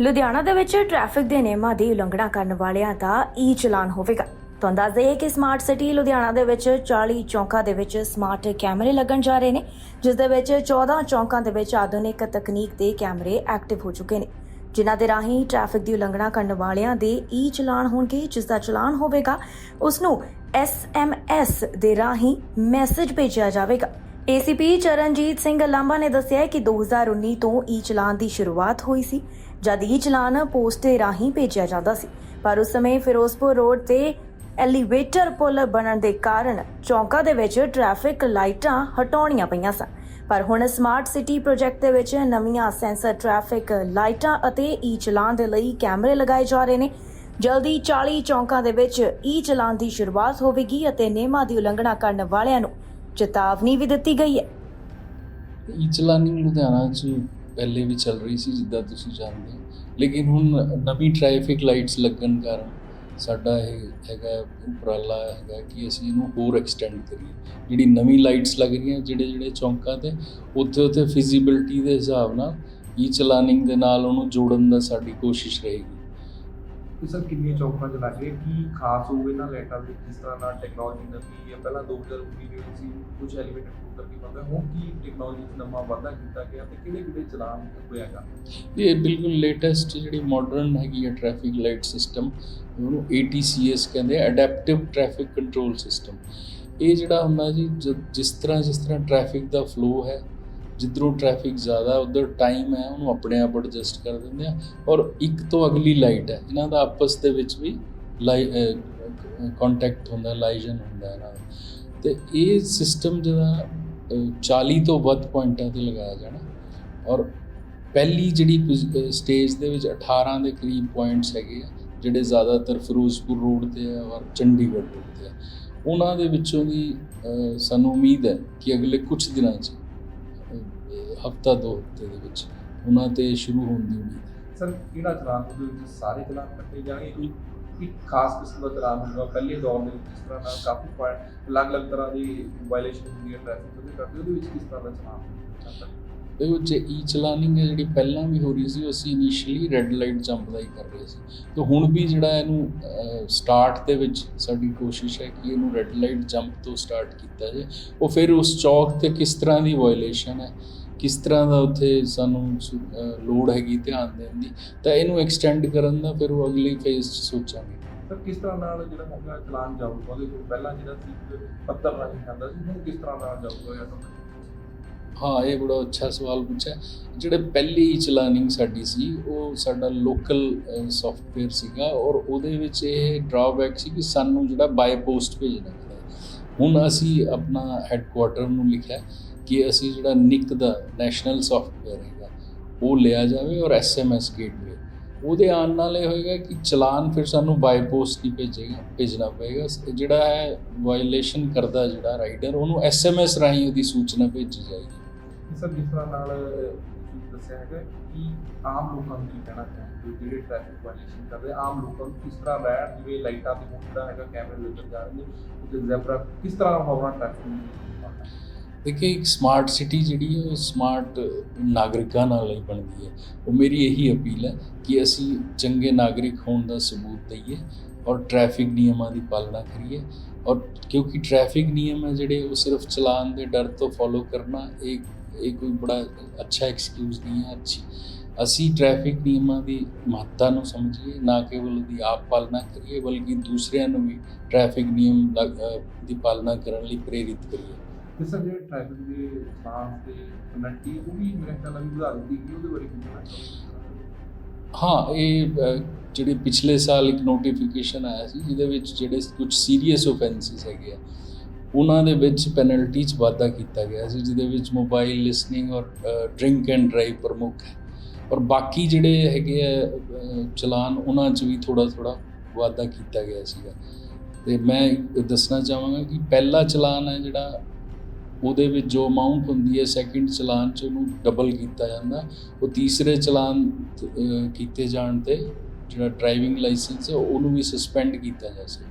ਲੁਧਿਆਣਾ ਦੇ ਵਿੱਚ ਟ੍ਰੈਫਿਕ ਦੇ ਨਿਯਮਾਂ ਦੀ ਉਲੰਘਣਾ ਕਰਨ ਵਾਲਿਆਂ ਦਾ ਈ ਚਲਾਨ ਹੋਵੇਗਾ। ਤੁਹਾਨੂੰ ਦੱਸ ਦਈਏ ਕਿ ਸਮਾਰਟ ਸਿਟੀ ਲੁਧਿਆਣਾ ਦੇ ਵਿੱਚ 40 ਚੌਂਕਾਂ ਦੇ ਵਿੱਚ ਸਮਾਰਟ ਕੈਮਰੇ ਲੱਗਣ ਜਾ ਰਹੇ ਨੇ, ਜਿਸ ਦੇ ਵਿੱਚ 14 ਚੌਂਕਾਂ ਦੇ ਵਿੱਚ ਆਧੁਨਿਕ ਤਕਨੀਕ ਦੇ ਕੈਮਰੇ ਐਕਟਿਵ ਹੋ ਚੁੱਕੇ ਨੇ। ਜਿਨ੍ਹਾਂ ਦੇ ਰਾਹੀਂ ਟ੍ਰੈਫਿਕ ਦੀ ਉਲੰਘਣਾ ਕਰਨ ਵਾਲਿਆਂ ਦੇ ਈ ਚਲਾਨ ਹੋਣਗੇ, ਜਿਸ ਦਾ ਚਲਾਨ ਹੋਵੇਗਾ ਉਸ ਨੂੰ ਐਸਐਮਐਸ ਦੇ ਰਾਹੀਂ ਮੈਸੇਜ ਭੇਜਿਆ ਜਾਵੇਗਾ। ਏਸੀਪੀ ਚਰਨਜੀਤ ਸਿੰਘ ਲਾਂਬਾ ਨੇ ਦੱਸਿਆ ਕਿ 2019 ਤੋਂ ਈ ਚਲਾਨ ਦੀ ਸ਼ੁਰੂਆਤ ਹੋਈ ਸੀ, ਜਦ ਈ ਚਲਾਨ ਪੋਸਟ ਦੇ ਰਾਹੀਂ ਭੇਜਿਆ ਜਾਂਦਾ ਸੀ। ਪਰ ਉਸ ਸਮੇਂ ਫਿਰੋਜ਼ਪੁਰ ਰੋਡ ਤੇ ਐਲੀਵੇਟਰ ਪੁਲ ਬਣਨ ਦੇ ਕਾਰਨ ਚੌਂਕਾਂ ਦੇ ਵਿੱਚ ਟ੍ਰੈਫਿਕ ਲਾਈਟਾਂ ਹਟਾਉਣੀਆਂ ਪਈਆਂ ਸਨ। ਪਰ ਹੁਣ ਸਮਾਰਟ ਸਿਟੀ ਪ੍ਰੋਜੈਕਟ ਦੇ ਵਿੱਚ ਨਵੀਆਂ ਸੈਂਸਰ ਟ੍ਰੈਫਿਕ ਲਾਈਟਾਂ ਅਤੇ ਈ ਚਲਾਨ ਦੇ ਲਈ ਕੈਮਰੇ ਲਗਾਏ ਜਾ ਰਹੇ ਨੇ। ਜਲਦੀ 40 ਚੌਂਕਾਂ ਦੇ ਵਿੱਚ ਈ ਚਲਾਨ ਦੀ ਸ਼ੁਰੂਆਤ ਹੋਵੇਗੀ ਅਤੇ ਨਿਯਮਾਂ ਦੀ ਉਲੰਘਣਾ ਕਰਨ ਵਾਲਿਆਂ ਨੂੰ ਚੇਤਾਵਨੀ ਵੀ ਦਿੱਤੀ ਗਈ ਹੈ। ਈ ਚਲਾਨਿੰਗ ਲੁਧਿਆਣਾ 'ਚ ਪਹਿਲੇ ਵੀ ਚੱਲ ਰਹੀ ਸੀ, ਜਿੱਦਾਂ ਤੁਸੀਂ ਜਾਣਦੇ ਹੋ। ਲੇਕਿਨ ਹੁਣ ਨਵੀਂ ਟ੍ਰੈਫਿਕ ਲਾਈਟਸ ਲੱਗਣ ਕਾਰਨ ਸਾਡਾ ਇਹ ਹੈਗਾ, ਉਪਰਾਲਾ ਹੈਗਾ ਕਿ ਅਸੀਂ ਇਹਨੂੰ ਹੋਰ ਐਕਸਟੈਂਡ ਕਰੀਏ। ਜਿਹੜੀ ਨਵੀਂ ਲਾਈਟਸ ਲੱਗ ਰਹੀਆਂ, ਜਿਹੜੇ ਜਿਹੜੇ ਚੌਂਕਾਂ ਤੇ, ਉੱਥੇ ਉੱਥੇ ਫਿਜ਼ੀਬਿਲਟੀ ਦੇ ਹਿਸਾਬ ਨਾਲ ਈ ਚਲਾਨਿੰਗ ਦੇ ਨਾਲ ਉਹਨੂੰ ਜੋੜਨ ਦਾ ਸਾਡੀ ਕੋਸ਼ਿਸ਼ ਰਹੇਗੀ। ਕਿ ਸਰ ਕਿੰਨੀਆਂ ਚੌਕਾਂ ਚ ਲੱਗ ਰਹੀ ਕੀ ਖਾਸ ਹੋਵੇ ਨਾ ਲੈਟਾਂ ਵਿੱਚ ਜਿਸ ਤਰ੍ਹਾਂ ਨਾਲ ਟੈਕਨੋਲੋਜੀ ਨਵੀਂ ਹੈ? ਪਹਿਲਾਂ 2019 ਦੇ ਵਿੱਚ ਸੀ ਕੁਝ ਐਲੀਵੇਟਡ ਟੂਲ ਕਰਕੇ ਬੰਦਾ ਹੁਣ ਕੀ ਟੈਕਨੋਲੋਜੀ ਚ ਨਵਾਂ ਵਾਧਾ ਕੀਤਾ ਗਿਆ ਤੇ ਕਿਹੜੇ ਕਿਹੜੇ ਚਲਾਨ ਹੋਇਆਗਾ ਇਹ ਬਿਲਕੁਲ ਲੇਟੈਸਟ ਜਿਹੜੀ ਮਾਡਰਨ ਹੈਗੀ ਹੈ ਟ੍ਰੈਫਿਕ ਲਾਈਟ ਸਿਸਟਮ ਉਹਨੂੰ ATCS ਕਹਿੰਦੇ ਅਡੈਪਟਿਵ ਟ੍ਰੈਫਿਕ ਕੰਟਰੋਲ ਸਿਸਟਮ ਇਹ ਜਿਹੜਾ ਹੁੰਦਾ ਜੀ ਜਿਸ ਤਰ੍ਹਾਂ ਜਿਸ ਤਰ੍ਹਾਂ ਟ੍ਰੈਫਿਕ ਦਾ ਫਲੋ ਹੈ ਜਿੱਧਰੋਂ ਟ੍ਰੈਫਿਕ ਜ਼ਿਆਦਾ ਉਧਰ ਟਾਈਮ ਹੈ ਉਹਨੂੰ ਆਪਣੇ ਆਪ ਐਡਜਸਟ ਕਰ ਦਿੰਦੇ ਆ ਔਰ ਇੱਕ ਤੋਂ ਅਗਲੀ ਲਾਈਟ ਹੈ। ਇਹਨਾਂ ਦਾ ਆਪਸ ਦੇ ਵਿੱਚ ਵੀ ਲਾਈ ਕੰਟੈਕਟ ਹੁੰਦਾ ਲਾਈਜਨ ਹੁੰਦਾ ਇਹਨਾਂ ਦਾ। ਤੇ ਇਹ ਸਿਸਟਮ ਜਿਹੜਾ ਅ, 40 ਤੋਂ ਵੱਧ ਪੁਆਇੰਟਾਂ ਤੇ ਲਗਾਇਆ ਜਾਣਾ। ਔਰ ਪਹਿਲੀ ਜਿਹੜੀ ਸਟੇਜ ਦੇ ਵਿੱਚ 18 ਦੇ ਕਰੀਬ ਪੁਆਇੰਟਸ ਹੈਗੇ ਆ ਜਿਹੜੇ ਜ਼ਿਆਦਾਤਰ ਫਿਰੋਜ਼ਪੁਰ ਰੋਡ ਤੇ ਆ ਔਰ ਚੰਡੀਗੜ੍ਹ ਰੋਡ ਤੇ ਆ। ਉਹਨਾਂ ਦੇ ਵਿੱਚੋਂ ਵੀ ਸਾਨੂੰ ਉਮੀਦ ਹੈ ਕਿ ਅਗਲੇ ਕੁਝ ਦਿਨਾਂ 'ਚ ਹਫਤਾ ਦੋ ਹਫ਼ਤੇ ਦੇ ਵਿੱਚ। ਉਹਨਾਂ ਤੇ ਸ਼ੁਰੂ ਹੋਣ ਦੀ ਉਮੀਦ। ਹੈ ਸਰ ਕਿਹੜਾ ਚਲਾਨ ਉਹਦੇ ਵਿੱਚ ਸਾਰੇ ਚਲਾਨ ਕੱਟੇ ਜਾਣਗੇ? ਕੋਈ ਇੱਕ ਖਾਸ ਕਿਸਮ ਦਾ ਚਲਾਨ ਹੋਊਗਾ? ਪਹਿਲੇ ਦੌਰ ਦੇ ਵਿੱਚ ਜਿਸ ਤਰ੍ਹਾਂ ਨਾਲ ਕਾਫੀ ਪੁਆਇੰਟ ਅਲੱਗ-ਅਲੱਗ ਤਰ੍ਹਾਂ ਦੀ ਵਾਇਲੇਸ਼ਨ ਹੁੰਦੀ ਹੈ ਟ੍ਰੈਫਿਕ ਉਹਦੇ ਕਰਦੇ ਉਹਦੇ ਵਿੱਚ ਕਿਸ ਤਰ੍ਹਾਂ ਦਾ ਚਲਾਨ ਦੇਖੋ ਜੇ ਈ ਚਲਾਨਿੰਗ ਹੈ ਜਿਹੜੀ ਪਹਿਲਾਂ ਵੀ ਹੋ ਰਹੀ ਸੀ ਉਹ ਅਸੀਂ ਇਨੀਸ਼ੀਅਲੀ ਰੈੱਡ ਲਾਈਟ ਜੰਪ ਦਾ ਹੀ ਕਰ ਰਹੇ ਸੀ। ਤੇ ਹੁਣ ਵੀ ਜਿਹੜਾ ਇਹਨੂੰ ਸਟਾਰਟ ਦੇ ਵਿੱਚ ਸਾਡੀ ਕੋਸ਼ਿਸ਼ ਹੈ ਕਿ ਇਹਨੂੰ ਰੈੱਡ ਲਾਈਟ ਜੰਪ ਤੋਂ ਸਟਾਰਟ ਕੀਤਾ ਜਾਏ। ਉਹ ਫਿਰ ਉਸ ਚੌਕ ਤੇ ਕਿਸ ਤਰ੍ਹਾਂ ਦੀ ਵਾਇਲੇਸ਼ਨ ਹੈ? ਕਿਸ ਤਰ੍ਹਾਂ ਦਾ ਉੱਥੇ ਸਾਨੂੰ ਲੋੜ ਹੈਗੀ ਧਿਆਨ ਦੇਣ ਦੀ ਤਾਂ ਇਹਨੂੰ ਐਕਸਟੈਂਡ ਕਰਨ ਦਾ ਫਿਰ ਉਹ ਅਗਲੀ ਫੇਜ਼ 'ਚ ਸੋਚਾਂਗੇ। ਸਰ ਕਿਸ ਤਰ੍ਹਾਂ ਨਾਲ ਜਿਹੜਾ ਹੈਗਾ ਚਲਾਨ ਜਾਊਗਾ ਉਹਦੇ ਕੋਲ ਪਹਿਲਾਂ ਜਿਹੜਾ ਸੀ ਪੱਤਰ ਰਾਹੀਂ ਜਾਂਦਾ ਸੀ ਹੁਣ ਕਿਸ ਤਰ੍ਹਾਂ ਨਾਲ ਜਾਊਗਾ ਜਾਂ ਤਾਂ ਹਾਂ ਇਹ ਬੜਾ ਅੱਛਾ ਸਵਾਲ ਪੁੱਛਿਆ। ਜਿਹੜੇ ਪਹਿਲੀ ਚਲਾਨਿੰਗ ਸਾਡੀ ਸੀ ਉਹ ਸਾਡਾ ਲੋਕਲ ਸੌਫਟਵੇਅਰ ਸੀਗਾ ਔਰ ਉਹਦੇ ਵਿੱਚ ਇਹ ਡਰਾਬੈਕ ਸੀ ਕਿ ਸਾਨੂੰ ਜਿਹੜਾ ਬਾਈ ਪੋਸਟ ਭੇਜਣਾ ਪੈਂਦਾ ਹੁਣ ਅਸੀਂ ਆਪਣਾ ਹੈੱਡਕੁਆਟਰ ਨੂੰ ਲਿਖਿਆ। ਕਿ ਅਸੀਂ ਜਿਹੜਾ ਨਿਕ ਦਾ ਨੈਸ਼ਨਲ ਸੌਫਟਵੇਅਰ ਹੈਗਾ, ਉਹ ਲਿਆ ਜਾਵੇ ਔਰ ਐਸਐਮਐਸ ਗੇਟਵੇ ਉਹਦੇ ਆਉਣ ਨਾਲ ਇਹ ਹੋਏਗਾ ਕਿ ਚਲਾਨ ਫਿਰ ਸਾਨੂੰ ਬਾਈ ਪੋਸਟ ਨਹੀਂ ਭੇਜੇਗਾ, ਭੇਜਣਾ ਪਏਗਾ। ਜਿਹੜਾ ਹੈ ਵਾਇਲੇਸ਼ਨ ਕਰਦਾ ਜਿਹੜਾ ਰਾਈਡਰ ਉਹਨੂੰ ਐਸਐਮਐਸ ਰਾਹੀਂ ਉਹਦੀ ਸੂਚਨਾ ਭੇਜੀ ਜਾਏਗੀ। ਸਰ, ਜਿਸ ਤਰ੍ਹਾਂ ਨਾਲ ਦੱਸਿਆ ਹੈਗਾ ਕਿ ਆਮ ਲੋਕਾਂ ਨੂੰ ਕੀ ਕਹਿਣਾ ਚਾਹੀਦਾ ਜਿਹੜੇ ਟ੍ਰੈਫਿਕ ਵਾਇਲੇਸ਼ਨ ਕਰਦੇ ਆਮ ਲੋਕਾਂ ਨੂੰ ਕਿਸ ਤਰ੍ਹਾਂ ਰਹਿਣ, ਜਿਵੇਂ ਲਾਈਟਾਂ ਤੇ ਹੁਣ ਜਿਹੜਾ ਹੈਗਾ ਕੈਮਰੇ ਲੱਗਣ ਜਾ ਰਹੇ ਨੇ ਉਹਦੇ ਜ਼ੈਬਰਾ ਕਿਸ ਤਰ੍ਹਾਂ ਹੋਣਾ ਟ੍ਰੈਫਿਕ ਦੇਖਿਏ ਇੱਕ ਸਮਾਰਟ ਸਿਟੀ ਜਿਹੜੀ ਹੈ ਉਹ ਸਮਾਰਟ ਨਾਗਰਿਕਾਂ ਨਾਲ ਹੀ ਬਣਦੀ ਹੈ। ਉਹ ਮੇਰੀ ਇਹੀ ਅਪੀਲ ਹੈ ਕਿ ਅਸੀਂ ਚੰਗੇ ਨਾਗਰਿਕ ਹੋਣ ਦਾ ਸਬੂਤ ਦਈਏ ਔਰ ਟ੍ਰੈਫਿਕ ਨਿਯਮਾਂ ਦੀ ਪਾਲਣਾ ਕਰੀਏ। ਔਰ ਕਿਉਂਕਿ ਟ੍ਰੈਫਿਕ ਨਿਯਮ ਹੈ ਜਿਹੜੇ ਉਹ ਸਿਰਫ ਚਲਾਨ ਦੇ ਡਰ ਤੋਂ ਫੋਲੋ ਕਰਨਾ ਇਹ ਇਹ ਕੋਈ ਬੜਾ ਅੱਛਾ ਐਕਸਕਿਊਜ਼ ਨਹੀਂ ਹੈ ਅੱਛੀ। ਅਸੀਂ ਟ੍ਰੈਫਿਕ ਨਿਯਮਾਂ ਦੀ ਮਹੱਤਤਾ ਨੂੰ ਸਮਝੀਏ ਨਾ ਕੇਵਲ ਉਹਦੀ ਆਪ ਪਾਲਣਾ ਕਰੀਏ ਬਲਕਿ ਦੂਸਰਿਆਂ ਨੂੰ ਵੀ ਟ੍ਰੈਫਿਕ ਨਿਯਮ ਦਾ, ਦੀ ਪਾਲਣਾ ਕਰਨ ਲਈ ਪ੍ਰੇਰਿਤ ਕਰੀਏ। ਤੇ ਸਰ ਜਿਹੜੇ ਟ੍ਰੈਫਿਕ ਦੇ ਚਲਾਨ ਤੇ ਪੈਨਲਟੀ ਉਹ ਵੀ ਮੇਰੇ ਖਿਆਲ ਨਾਲ ਵਧਾ ਦਿੱਤੀ ਗਈ, ਉਹਦੇ ਬਾਰੇ ਕੀ ਕਹਿਣਾ ਹਾਂ, ਇਹ ਜਿਹੜੇ ਪਿਛਲੇ ਸਾਲ ਇੱਕ ਨੋਟੀਫਿਕੇਸ਼ਨ ਆਇਆ ਸੀ, ਜਿਹਦੇ ਵਿੱਚ ਜਿਹੜੇ ਕੁਝ ਸੀਰੀਅਸ ਆਫੈਂਸਿਸ ਹੈਗੇ ਆ, ਉਹਨਾਂ ਦੇ ਵਿੱਚ ਪੈਨਲਟੀ 'ਚ ਵਾਧਾ ਕੀਤਾ ਗਿਆ ਸੀ, ਜਿਹਦੇ ਵਿੱਚ ਮੋਬਾਈਲ ਲਿਸਨਿੰਗ ਔਰ ਡਰਿੰਕ ਐਂਡ ਡਰਾਈਵ ਪ੍ਰਮੁੱਖ ਹੈ। ਔਰ ਬਾਕੀ ਜਿਹੜੇ ਹੈਗੇ ਆ ਚਲਾਨ, ਉਹਨਾਂ 'ਚ ਵੀ ਥੋੜਾ ਥੋੜਾ ਵਾਧਾ ਕੀਤਾ ਗਿਆ ਸੀਗਾ। ਤੇ ਮੈਂ ਦੱਸਣਾ ਚਾਹਾਂਗਾ ਕਿ ਪਹਿਲਾ ਚਲਾਨ ਹੈ ਜਿਹੜਾ ਉਹਦੇ ਵਿੱਚ ਜੋ ਅਮਾਉਂਟ ਹੁੰਦੀ ਹੈ ਸੈਕਿੰਡ ਚਲਾਨ 'ਚ ਉਹਨੂੰ ਡਬਲ ਕੀਤਾ ਜਾਂਦਾ। ਉਹ ਤੀਸਰੇ ਚਲਾਨ ਕੀਤੇ ਜਾਣ ਤੇ ਜਿਹੜਾ ਡਰਾਈਵਿੰਗ ਲਾਇਸੈਂਸ ਹੈ, ਉਹਨੂੰ ਵੀ ਸਸਪੈਂਡ ਕੀਤਾ ਜਾ ਸਕਦਾ।